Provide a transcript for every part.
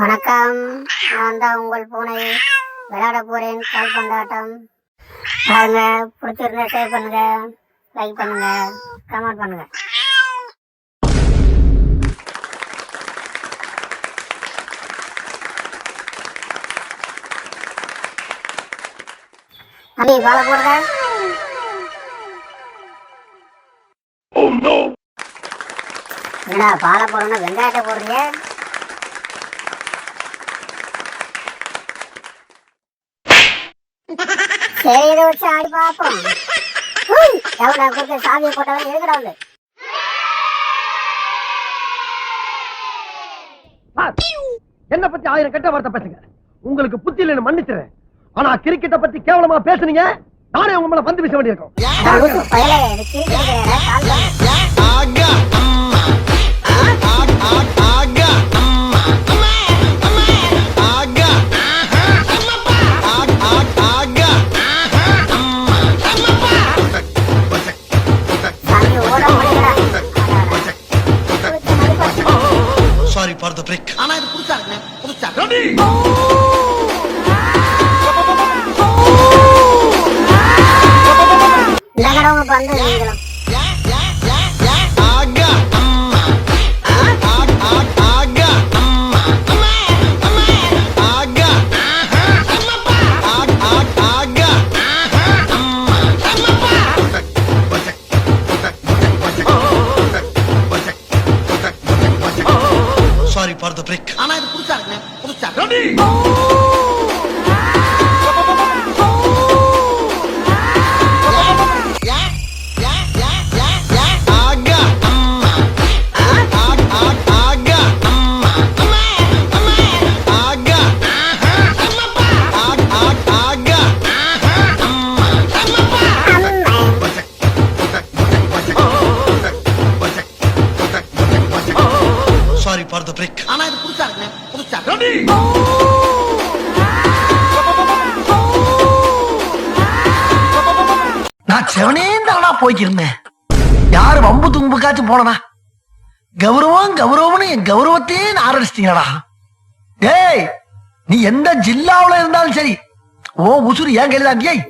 வணக்கம். நான் தான் உங்கள் பூனை. விளையாட போறேன். கால் பந்தாட்டம். பாருங்க பிடிச்சிருந்தா ஷேர் பண்ணுங்க. லைக் பண்ணுங்க. கமெண்ட் பண்ணுங்க. தம்பி பாலை போடுங்க. என்னடா பாலை போடணும் வெங்காயத்தை போடுறீங்க? இதை வச்சு ஆடி பார்ப்போம். எவன்டா கொடுத்த சாவியை போட்டவன் எதுக்குடா வந்து என்ன பத்தி ஆயிரம் கெட்ட வார்த்தை பேசுங்க. உங்களுக்கு புத்தி இல்லைன்னு மன்னிச்சுறேன் ஆனா கிரிக்கெட்ட பத்தி கேவலமா பேசுனீங்க நானே உங்க மேல பந்து வீச வேண்டியிருக்கும். சாரி ஃபார் த பிரேக் ஆனா இது புதுசா உங்க பந்து நீங்களும். சாரி ஃபார் த பிரேக் ஆனா இது புதுசா இருக்குண்ணே புதுசா ஃபார் த பிரேக் ஆனா இது புதுசா இருக்குண்ணே புதுசா நான் செவனேந்தானா போய்க்கிருந்தேன். யாரு வம்பு தும்புக்காச்சும் போனனா? கௌரவம் கௌரவம்னு என் கௌரவத்தையே ஆரம்பிச்சிட்டீங்களா டேய் நீ எந்த ஜில்லாவுல இருந்தாலும் சரி ஓ உசுறு ஏன் கையில ஏய்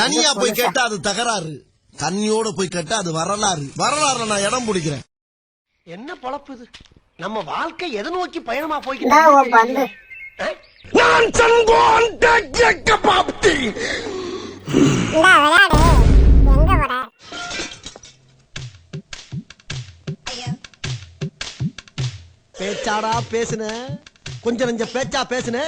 தனியா போய். கேட்டா அது தகராறு. தண்ணியோட போய் கேட்டா அது வரலாறு. வரலாறுல நான் இடம் பிடிக்கிறேன். என்ன பொழப்பு இது? நம்ம வாழ்க்கை எதை நோக்கி பயணமா பந்து. நான் சங்கோன் பாப்தி. வர பேச்சாடா பேசுன. கொஞ்சம் நெஞ்ச பேச்சா பேசுன.